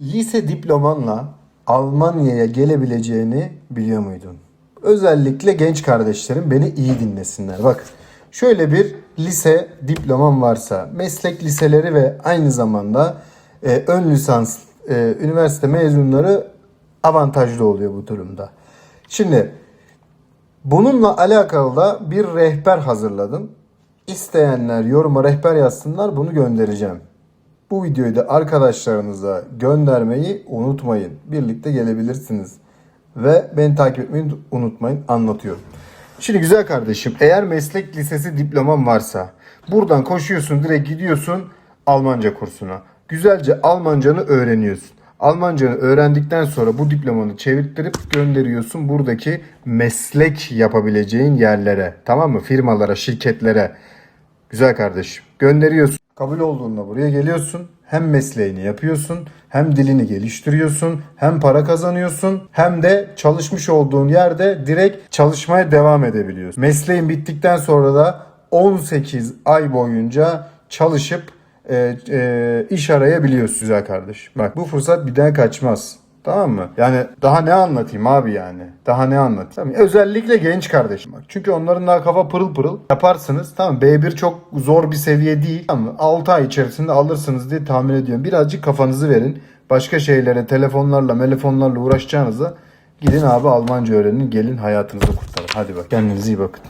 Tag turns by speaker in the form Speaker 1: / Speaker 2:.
Speaker 1: Lise diplomanla Almanya'ya gelebileceğini biliyor muydun? Özellikle genç kardeşlerim beni iyi dinlesinler. Bak şöyle bir lise diplomam varsa meslek liseleri ve aynı zamanda e, ön lisans e, üniversite mezunları avantajlı oluyor bu durumda. Şimdi bununla alakalı da bir rehber hazırladım. İsteyenler yoruma rehber yazsınlar bunu göndereceğim. Bu videoyu da arkadaşlarınıza göndermeyi unutmayın. Birlikte gelebilirsiniz. Ve beni takip etmeyi unutmayın. Anlatıyorum. Şimdi güzel kardeşim eğer meslek lisesi diploman varsa buradan koşuyorsun direkt gidiyorsun Almanca kursuna. Güzelce Almancanı öğreniyorsun. Almancanı öğrendikten sonra bu diplomanı çevirttirip gönderiyorsun buradaki meslek yapabileceğin yerlere. Tamam mı? Firmalara, şirketlere. Güzel kardeşim. Gönderiyorsun. Kabul olduğunda buraya geliyorsun. Hem mesleğini yapıyorsun, hem dilini geliştiriyorsun, hem para kazanıyorsun, hem de çalışmış olduğun yerde direkt çalışmaya devam edebiliyorsun. Mesleğin bittikten sonra da 18 ay boyunca çalışıp e, e, iş arayabiliyorsun güzel kardeşim. Bak bu fırsat bir daha kaçmaz. Tamam mı? Yani daha ne anlatayım abi yani? Daha ne anlatayım? Tamam, özellikle genç kardeşim bak. Çünkü onların daha kafa pırıl pırıl yaparsınız. Tamam mı? B1 çok zor bir seviye değil. Tamam mı? 6 ay içerisinde alırsınız diye tahmin ediyorum. Birazcık kafanızı verin. Başka şeylere, telefonlarla, telefonlarla uğraşacağınıza gidin abi Almanca öğrenin. Gelin hayatınızı kurtarın. Hadi bak. Kendinize iyi bakın.